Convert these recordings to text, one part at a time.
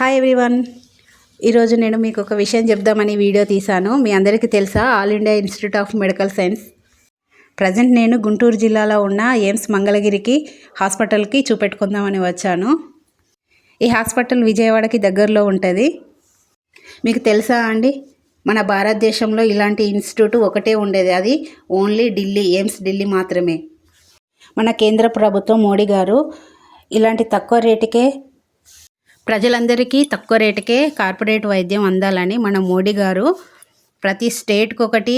Hi everyone ఈరోజు నేను మీకు ఒక విషయం చెప్దామని వీడియో తీశాను. మీ అందరికీ తెలుసా? All India Institute of Medical Science present నేను గుంటూరు జిల్లాలో ఉన్న ఎయిమ్స్ మంగళగిరికి హాస్పిటల్కి చూపెట్టుకుందామని వచ్చాను. ఈ హాస్పిటల్ విజయవాడకి దగ్గరలో ఉంటుంది. మీకు తెలుసా అండి? మన భారతదేశంలో ఇలాంటి ఇన్స్టిట్యూట్ ఒకటే ఉండేది. అది ఓన్లీ ఢిల్లీ ఎయిమ్స్ ఢిల్లీ మాత్రమే. మన కేంద్ర ప్రభుత్వం మోడీ గారు ఇలాంటి తక్కువ రేటుకే ప్రజలందరికీ తక్కువ రేటుకే కార్పొరేట్ వైద్యం అందాలని మన మోడీ గారు ప్రతి స్టేట్కి ఒకటి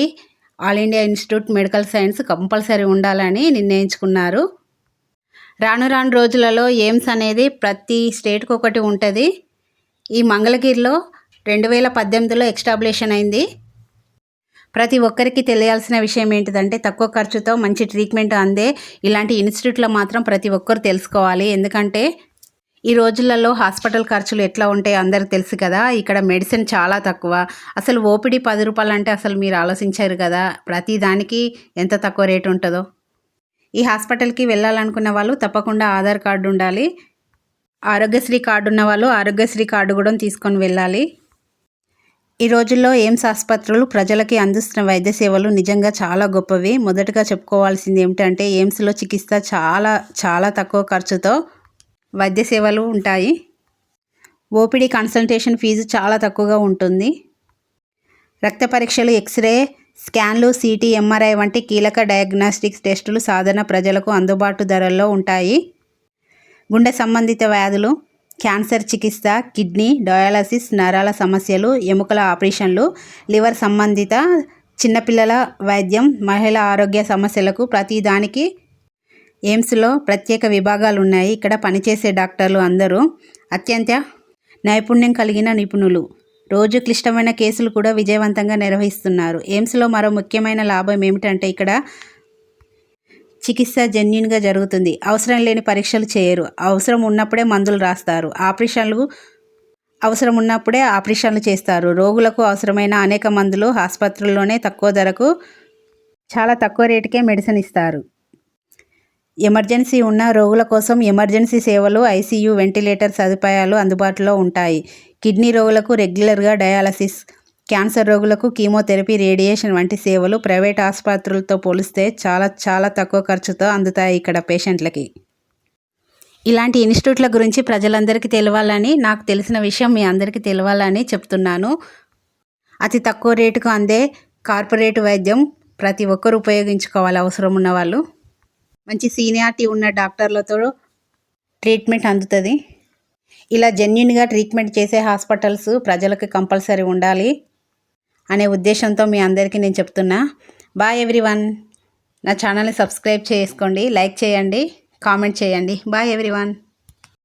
All India Institute medical science compulsory ఉండాలని నిర్ణయించుకున్నారు. రాను రాను రోజులలో ఎయిమ్స్ అనేది ప్రతి స్టేట్కి ఒకటి ఉంటుంది. ఈ మంగళగిరిలో రెండు వేల పద్దెనిమిదిలో ఎక్స్టాబ్లిషన్ అయింది. ప్రతి ఒక్కరికి తెలియాల్సిన విషయం ఏంటిదంటే తక్కువ ఖర్చుతో మంచి ట్రీట్మెంట్ అందే ఇలాంటి ఇన్స్టిట్యూట్లో మాత్రం ప్రతి ఒక్కరు తెలుసుకోవాలి. ఎందుకంటే ఈ రోజులలో హాస్పిటల్ ఖర్చులు ఎట్లా ఉంటాయో అందరికి తెలుసు కదా. ఇక్కడ మెడిసిన్ చాలా తక్కువ. అసలు ఓపిడి పది రూపాయలు అంటే అసలు మీరు ఆలోచించారు కదా. ప్రతి దానికి ఎంత తక్కువ రేటు ఉంటుందో. ఈ హాస్పిటల్కి వెళ్ళాలనుకున్న వాళ్ళు తప్పకుండా ఆధార్ కార్డు ఉండాలి. ఆరోగ్యశ్రీ కార్డు ఉన్న వాళ్ళు ఆరోగ్యశ్రీ కార్డు కూడా తీసుకొని వెళ్ళాలి. ఈ రోజుల్లో ఎయిమ్స్ ఆసుపత్రులు ప్రజలకి అందిస్తున్న వైద్య సేవలు నిజంగా చాలా గొప్పవి. మొదటగా చెప్పుకోవాల్సింది ఏమిటంటే ఎయిమ్స్లో చికిత్స చాలా చాలా తక్కువ ఖర్చుతో వైద్య సేవలు ఉంటాయి. ఓపీడీ కన్సల్టేషన్ ఫీజు చాలా తక్కువగా ఉంటుంది. రక్త పరీక్షలు ఎక్స్రే స్కాన్లు సిటీ ఎంఆర్ఐ వంటి కీలక డయాగ్నాస్టిక్స్ టెస్టులు సాధన ప్రజలకు అందుబాటు ధరల్లో ఉంటాయి. గుండె సంబంధిత వ్యాధులు క్యాన్సర్ చికిత్స కిడ్నీ డయాలసిస్ నరాల సమస్యలు ఎముకల ఆపరేషన్లు లివర్ సంబంధిత చిన్నపిల్లల వైద్యం మహిళ ఆరోగ్య సమస్యలకు ప్రతిదానికి ఎయిమ్స్లో ప్రత్యేక విభాగాలు ఉన్నాయి ఇక్కడ పనిచేసే డాక్టర్లు అందరూ అత్యంత నైపుణ్యం కలిగిన నిపుణులు. రోజు క్లిష్టమైన కేసులు కూడా విజయవంతంగా నిర్వహిస్తున్నారు. ఎయిమ్స్లో మరో ముఖ్యమైన లాభం ఏమిటంటే ఇక్కడ చికిత్స జెన్యున్గా జరుగుతుంది. అవసరం లేని పరీక్షలు చేయరు. అవసరం ఉన్నప్పుడే మందులు రాస్తారు. ఆపరేషన్లు అవసరం ఉన్నప్పుడే ఆపరేషన్లు చేస్తారు. రోగులకు అవసరమైన అనేక మందులు ఆసుపత్రుల్లోనే తక్కువ ధరకు చాలా తక్కువ రేటుకే మెడిసిన్ ఇస్తారు. ఎమర్జెన్సీ ఉన్న రోగుల కోసం ఎమర్జెన్సీ సేవలు ఐసీయూ వెంటిలేటర్ సదుపాయాలు అందుబాటులో ఉంటాయి. కిడ్నీ రోగులకు రెగ్యులర్గా డయాలసిస్ క్యాన్సర్ రోగులకు కీమోథెరపీ రేడియేషన్ వంటి సేవలు ప్రైవేట్ ఆసుపత్రులతో పోలిస్తే చాలా చాలా తక్కువ ఖర్చుతో అందుతాయి ఇక్కడ పేషెంట్లకి. ఇలాంటి ఇన్స్టిట్యూట్ల గురించి ప్రజలందరికీ తెలవాలని నాకు తెలిసిన విషయం మీ అందరికీ తెలవాలని చెప్తున్నాను. అతి తక్కువ రేటుకు అందే కార్పొరేట్ వైద్యం ప్రతి ఒక్కరు ఉపయోగించుకోవాలి అవసరం ఉన్న వాళ్ళు మంచి సీనియారిటీ ఉన్న డాక్టర్లతో ట్రీట్మెంట్ అందుతుంది. ఇలా జెన్యున్గా ట్రీట్మెంట్ చేసే హాస్పిటల్స్ ప్రజలకు కంపల్సరీ ఉండాలి అనే ఉద్దేశంతో మీ అందరికీ నేను చెప్తున్నా. బాయ్ ఎవ్రీవన్ నా ఛానల్ని సబ్స్క్రైబ్ చేసుకోండి లైక్ చేయండి కామెంట్ చేయండి. Bye everyone